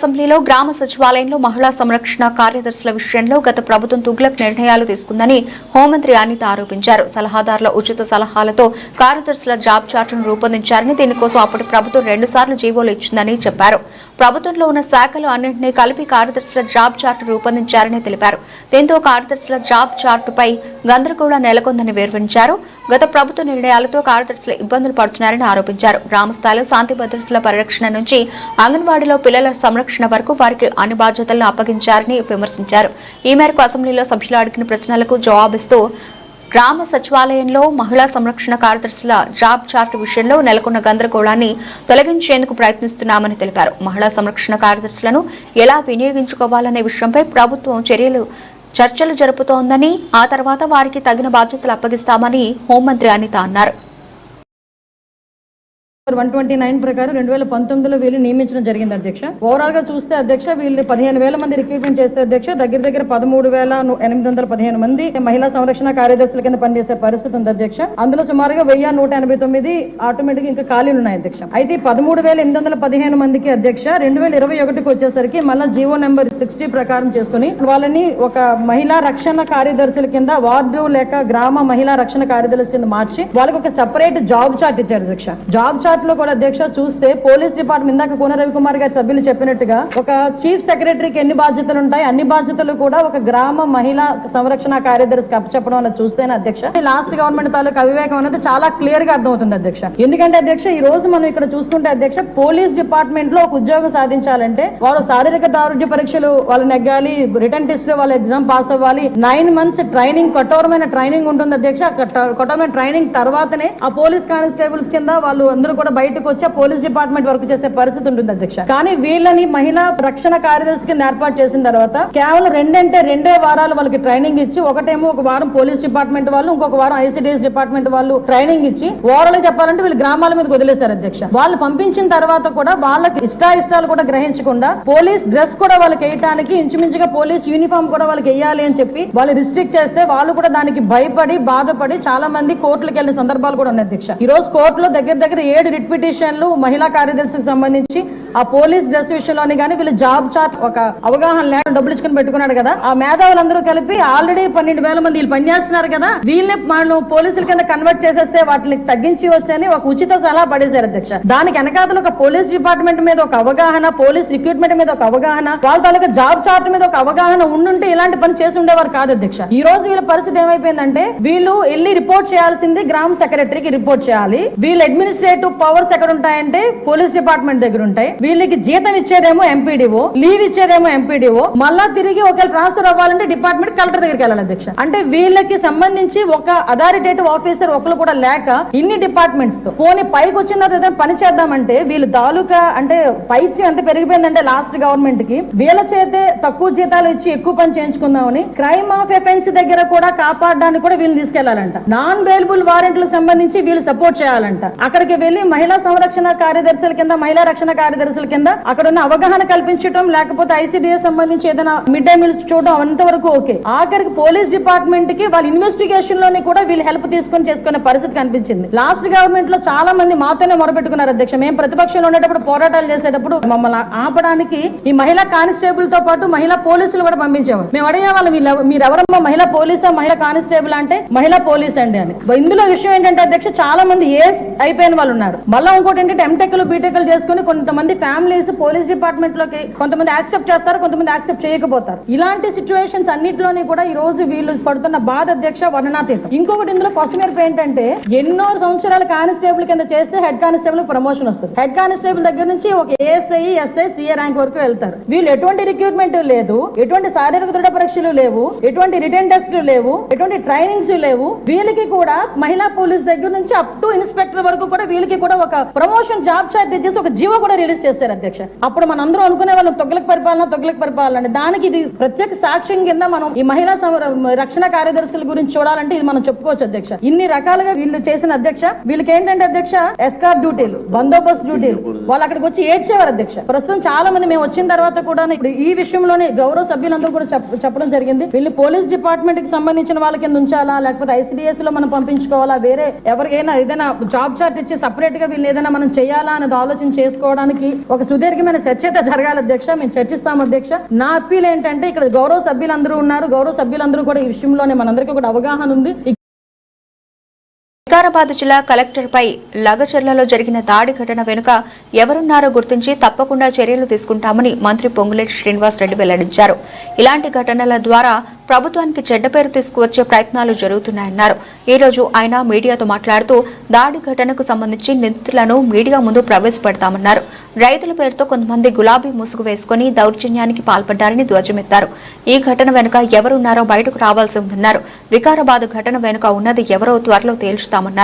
అసెంబ్లీలో గ్రామ సచివాలయంలో మహిళా సంరక్షణ కార్యదర్శుల విషయంలో గత ప్రభుత్వం తుగ్లక్ నిర్ణయాలు తీసుకుందని హోంమంత్రి అనిత ఆరోపించారు. సలహాదారుల ఉచిత సలహాలతో కార్యదర్శుల జాబ్ చార్టును రూపొందించారని దీనికోసం అప్పటి ప్రభుత్వం రెండుసార్లు జీవోలు ఇచ్చిందని చెప్పారు. ప్రభుత్వంలో ఉన్న శాఖలు అన్నింటినీ కలిపి కార్యదర్శుల జాబ్ చార్టు రూపొందించారని తెలిపారు. దీంతో కార్యదర్శుల జాబ్ చార్టుపై గందరగోళం నెలకొందని వివరించారు. గత ప్రభుత్వ నిర్ణయాలతో కార్యదర్శులు ఇబ్బందులు పడుతున్నారని ఆరోపించారు. గ్రామ స్థాయిలో శాంతి భద్రతల పరిరక్షణ నుంచి అంగన్వాడీలో పిల్లల సంరక్షణ వరకు వారికి అన్ని బాధ్యతలను అప్పగించారని విమర్శించారు. ఈ మేరకు అసెంబ్లీలో సభ్యులు అడిగిన ప్రశ్నలకు జవాబిస్తూ గ్రామ సచివాలయంలో మహిళా సంరక్షణ కార్యదర్శుల జాబ్ చార్ట్ విషయంలో నెలకొన్న గందరగోళాన్ని తొలగించేందుకు ప్రయత్నిస్తున్నామని తెలిపారు. మహిళా సంరక్షణ కార్యదర్శులను ఎలా వినియోగించుకోవాలనే విషయంపై ప్రభుత్వం చర్యలు చర్చలు జరుపుతోందని ఆ తర్వాత వారికి తగిన బాధ్యతలు అప్పగిస్తామని హోంమంత్రి అనిత అన్నారు. వన్ ట్వంటీ నైన్ ప్రకారం రెండు వేల పంతొమ్మిదిలో వీళ్ళు నియమించడం జరిగింది అధ్యక్ష. ఓవరాల్గా చూస్తే అధ్యక్ష వీళ్ళు పదిహేను వేల మంది రిక్రూట్మెంట్ చేస్తే అధ్యక్ష దగ్గర దగ్గర పదమూడు వేల ఎనిమిది వందల పదిహేను మంది మహిళా సంరక్షణ కార్యదర్శుల కింద పనిచేసే పరిస్థితి ఉంది అధ్యక్ష. అందులో సుమారుగా వెయ్యి నూట ఎనభై తొమ్మిది ఆటోమేటిక్ ఇంకా ఖాళీలు ఉన్నాయి అధ్యక్ష. అయితే పదమూడు వేల ఎనిమిది వందల పదిహేను మందికి అధ్యక్ష రెండు వేల ఇరవై ఒకటికి వచ్చేసరికి మళ్ళీ జీవో నెంబర్ సిక్స్టీ ప్రకారం చేసుకుని వాళ్ళని ఒక మహిళా రక్షణ కార్యదర్శుల కింద వార్డు లేక గ్రామ మహిళా రక్షణ కార్యదర్శుల కింద మార్చి వాళ్ళకి ఒక సెపరేట్ జాబ్ చార్ట్ ఇచ్చారు అధ్యక్ష. జాబ్ చార్ట్ లో కూడా దీక్ష చూస్తే పోలీస్ డిపార్ట్మెంట్ ఇందాక కోన రవికుమార్ గారి సభ్యులు చెప్పినట్టుగా ఒక చీఫ్ సెక్రటరీకి ఎన్ని బాధ్యతలు ఉంటాయి అన్ని బాధ్యతలు కూడా ఒక గ్రామ మహిళా సంరక్షణ కార్యదర్శికి అప్పచెప్పడం అనేది చూస్తేనే అధ్యక్ష. లాస్ట్ గవర్నమెంట్ తాలూకు అవివేకం అనేది చాలా క్లియర్గా అర్థమవుతుంది అధ్యక్ష. ఎందుకంటే అధ్యక్ష ఈ రోజు మనం ఇక్కడ చూసుకుంటే అధ్యక్ష పోలీస్ డిపార్ట్మెంట్లో ఒక ఉద్యోగం సాధించాలంటే వారు శారీరక దారుఢ్య పరీక్షలు వాళ్ళు నెగ్గాలి రిటర్న్ టెస్ట్ వాళ్ళ ఎగ్జామ్ పాస్ అవ్వాలి నైన్ మంత్స్ ట్రైనింగ్ కఠోరమైన ట్రైనింగ్ ఉంటుంది అధ్యక్ష. కఠోరమైన ట్రైనింగ్ తర్వాతనే ఆ పోలీస్ కానిస్టేబుల్స్ కింద వాళ్ళు అందరూ కూడా బయటకు వచ్చే పోలీస్ డిపార్ట్మెంట్ వర్క్ చేసే పరిస్థితి ఉంటుంది అధ్యక్ష. కానీ వీళ్ళని మహిళా రక్షణ కార్యదర్శి కింద ఏర్పాటు చేసిన తర్వాత కేవలం రెండంటే రెండే వారాలు వాళ్ళకి ట్రైనింగ్ ఇచ్చి ఒకటేమో ఒక వారం పోలీస్ డిపార్ట్మెంట్ వాళ్ళు ఇంకొక వారం ఐసిడిఎస్ డిపార్ట్మెంట్ వాళ్ళు ట్రైనింగ్ ఇచ్చి ఓవరాల్ చెప్పాలంటే వీళ్ళు గ్రామాల మీద వదిలేశారు అధ్యక్ష. వాళ్ళు పంపించిన తర్వాత కూడా వాళ్ళకి ఇష్టాయిష్టాలు కూడా గ్రహించకుండా పోలీస్ డ్రెస్ కూడా వాళ్ళకి వేయటానికి ఇంచుమించుగా పోలీస్ యూనిఫామ్ కూడా వాళ్ళకి వేయాలి అని చెప్పి వాళ్ళు రిస్ట్రిక్ట్ చేస్తే వాళ్ళు కూడా దానికి భయపడి బాధపడి చాలా మంది కోర్టులకు వెళ్ళిన సందర్భాలు కూడా ఉన్నాయి అధ్యక్ష. ఈ రోజు కోర్టులో దగ్గర దగ్గర ఏడు రిట్ పిటిషన్లు మహిళా కార్యదర్శికి సంబంధించి ఆ పోలీస్ డ్రెస్ విషయంలోని కానీ వీళ్ళు జాబ్ చార్ట్ ఒక అవగాహన లేకుండా డబ్బులు ఇచ్చుకుని పెట్టుకున్నాడు కదా. ఆ మేధావులందరూ కలిపి ఆల్రెడీ పన్నెండు వేల మంది వీళ్ళు పనిచేస్తున్నారు కదా. వీళ్ళని వాళ్ళు పోలీసుల కింద కన్వర్ట్ చేసేస్తే వాటిని తగ్గించి వచ్చని ఒక ఉచిత సలహా పడేశారు అధ్యక్ష. దానికి వెనకాతలు ఒక పోలీస్ డిపార్ట్మెంట్ మీద ఒక అవగాహన పోలీస్ రిక్రూట్మెంట్ మీద ఒక అవగాహన వాళ్ళ తాలూకా జాబ్ చార్ట్ మీద ఒక అవగాహన ఉండుంటే ఇలాంటి పని చేసి ఉండేవారు కాదు అధ్యక్ష. ఈ రోజు వీళ్ళ పరిస్థితి ఏమైపోయిందంటే వీళ్ళు వెళ్ళి రిపోర్ట్ చేయాల్సింది గ్రామ సెక్రటరీకి రిపోర్ట్ చేయాలి. వీళ్ళు అడ్మినిస్ట్రేటివ్ పవర్స్ ఎక్కడ ఉంటాయంటే పోలీస్ డిపార్ట్మెంట్ దగ్గర ఉంటాయి వీళ్ళకి జీతం ఇచ్చేదేమో ఎంపీడీఓ లీవ్ ఇచ్చేదేమో ఎంపీడీఓ మళ్ళా తిరిగి ఒకవేళ ట్రాన్స్ఫర్ అవ్వాలంటే డిపార్ట్మెంట్ కలెక్టర్ దగ్గరికి వెళ్ళాలి అధ్యక్ష. అంటే వీళ్ళకి సంబంధించి ఒక అథారిటేటివ్ ఆఫీసర్ ఒకరు కూడా లేక ఇన్ని డిపార్ట్మెంట్స్తో. పోనీ పైకి వచ్చిన తర్వాత పని చేద్దామంటే వీళ్ళు తాలూకా అంటే పైచి ఎంత పెరిగిపోయిందంటే లాస్ట్ గవర్నమెంట్కి వీళ్ళ చేతే తక్కువ జీతాలు ఇచ్చి ఎక్కువ పని చేయించుకుందామని క్రైమ్ ఆఫ్ ఎఫెన్స్ దగ్గర కూడా కాపాడడానికి కూడా వీళ్ళు తీసుకెళ్ళాలంట. నాన్ బెయిలబుల్ వారెంట్లకు సంబంధించి వీళ్ళు సపోర్ట్ చేయాలంట. అక్కడికి వెళ్ళి మహిళా సంరక్షణ కార్యదర్శుల కింద మహిళా రక్షణ కార్యదర్శుల కింద అక్కడ ఉన్న అవగాహన కల్పించడం లేకపోతే ఐసీడీఎస్ సంబంధించి ఏదైనా మిడ్ డే మీల్స్ చూడడం అంతవరకు ఓకే. ఆఖరికి పోలీస్ డిపార్ట్మెంట్కి వాళ్ళ ఇన్వెస్టిగేషన్లోని కూడా వీళ్ళు హెల్ప్ తీసుకొని చేసుకునే పరిస్థితి కనిపించింది. లాస్ట్ గవర్నమెంట్లో చాలా మంది మాతోనే మొరపెట్టుకున్నారు అధ్యక్ష. మేము ప్రతిపక్షంలో ఉండేటప్పుడు పోరాటాలు చేసేటప్పుడు మమ్మల్ని ఆపడానికి ఈ మహిళా కానిస్టేబుల్తో పాటు మహిళా పోలీసులు కూడా పంపించేవారు. మేము అడిగే వాళ్ళు మీరెవరమ్మా? మహిళా పోలీసా? మహిళా కానిస్టేబుల్ అంటే మహిళా పోలీస్ అండి అని. ఇందులో విషయం ఏంటంటే అధ్యక్ష చాలా మంది ఏస్ అయిపోయిన వాళ్ళు ఉన్నారు. మళ్ళీ ఇంకోటి ఏంటంటే ఎంటెక్లు బీటెక్లు చేసుకుని కొంతమంది ఫ్యామిలీస్ పోలీస్ డిపార్ట్మెంట్లోకి కొంతమంది యాక్సెప్ట్ చేస్తారు కొంతమంది యాక్సెప్ట్ చేయకపోతారు. ఇలాంటి సిచ్యువేషన్స్ అన్నింటిలోని కూడా ఈ రోజు వీళ్ళు పడుతున్న బాధ అధ్యక్ష వర్ణనాతీతం. ఇంకొకటి ఇందులో కొసమేరపు ఏంటంటే ఎన్నో సంవత్సరాల కానిస్టేబుల్ కింద చేస్తే హెడ్ కానిస్టేబుల్ ప్రమోషన్ వస్తుంది. హెడ్ కానిస్టేబుల్ దగ్గర నుంచి ఒక ఏఎస్ఐ ఎస్ఐ సిఏ ర్యాంక్ వరకు వెళ్తారు. వీళ్ళు ఎటువంటి రిక్రూట్మెంట్ లేదు ఎటువంటి శారీరక దృఢ పరీక్షలు లేవు ఎటువంటి రిటర్న్ టెస్ట్లు లేవు ఎటువంటి ట్రైనింగ్స్ లేవు. వీళ్ళకి కూడా మహిళా పోలీస్ దగ్గర నుంచి అప్ టు ఇన్స్పెక్టర్ వరకు కూడా వీళ్ళకి కూడా ఒక ప్రమోషన్ జాబ్ చార్ట్ చేసి ఒక జీవో కూడా రిలీజ్ చేశారు అధ్యక్ష. అప్పుడు మన అందరూ అనుకునే వాళ్ళు తొగ్గులకు పరిపాలన తొగ్గులకు పరిపాలన అని. దానికి ఇది ప్రత్యేక సాక్ష్యం కింద మనం ఈ మహిళా రక్షణ కార్యదర్శుల గురించి చూడాలంటే ఇది మనం చెప్పుకోవచ్చు అధ్యక్ష. ఇన్ని రకాలుగా వీళ్ళు చేసిన అధ్యక్ష వీళ్ళకి ఏంటంటే అధ్యక్ష ఎస్కార్ డ్యూటీలు బందోబస్తు డ్యూటీలు వాళ్ళు అక్కడికి వచ్చి ఏడ్చేవారు అధ్యక్ష. ప్రస్తుతం చాలా మంది మేము వచ్చిన తర్వాత కూడా ఇప్పుడు ఈ విషయంలోనే గౌరవ సభ్యులందరూ కూడా చెప్పడం జరిగింది. వీళ్ళు పోలీస్ డిపార్ట్మెంట్కి సంబంధించిన వాళ్ళ కింద ఉంచాలా లేకపోతే ఐసిడిఎస్లో మనం పంపించుకోవాలా వేరే ఎవరికైనా ఏదైనా జాబ్ చార్ట్ ఇచ్చి సపరేట్ డైరెక్ట్ వీళ్ళు ఏదైనా మనం చేయాలా అనేది ఆలోచన చేసుకోవడానికి ఒక సుదీర్ఘమైన చర్చ అయితే జరగాలి అధ్యక్ష. మేము చర్చిస్తాం అధ్యక్ష. నా అప్పీల్ ఏంటంటే ఇక్కడ గౌరవ సభ్యులందరూ ఉన్నారు. గౌరవ సభ్యులందరూ కూడా ఈ విషయంలోనే మనందరికీ కూడా అవగాహన ఉంది. వికారాబాద్ జిల్లా కలెక్టర్పై లగచర్లలో జరిగిన దాడి ఘటన వెనుక ఎవరున్నారో గుర్తించి తప్పకుండా చర్యలు తీసుకుంటామని మంత్రి పొంగులేటి శ్రీనివాస్ రెడ్డి వెల్లడించారు. ఇలాంటి ఘటనల ద్వారా ప్రభుత్వానికి చెడ్డ పేరు తీసుకువచ్చే ప్రయత్నాలు జరుగుతున్నాయన్నారు. ఈ రోజు ఆయన మీడియాతో మాట్లాడుతూ దాడి ఘటనకు సంబంధించి నిందితులను మీడియా ముందు ప్రవేశపెడతామన్నారు. రైతుల పేరుతో కొంతమంది గులాబీ ముసుగు వేసుకుని దౌర్జన్యానికి పాల్పడ్డారని ధ్వజమెత్తారు. ఈ ఘటన వెనుక ఎవరున్నారో బయటకు రావాల్సి ఉందన్నారు. వికారాబాద్ ఘటన వెనుక ఉన్నది ఎవరో త్వరలో తేల్చుతామన్నారు.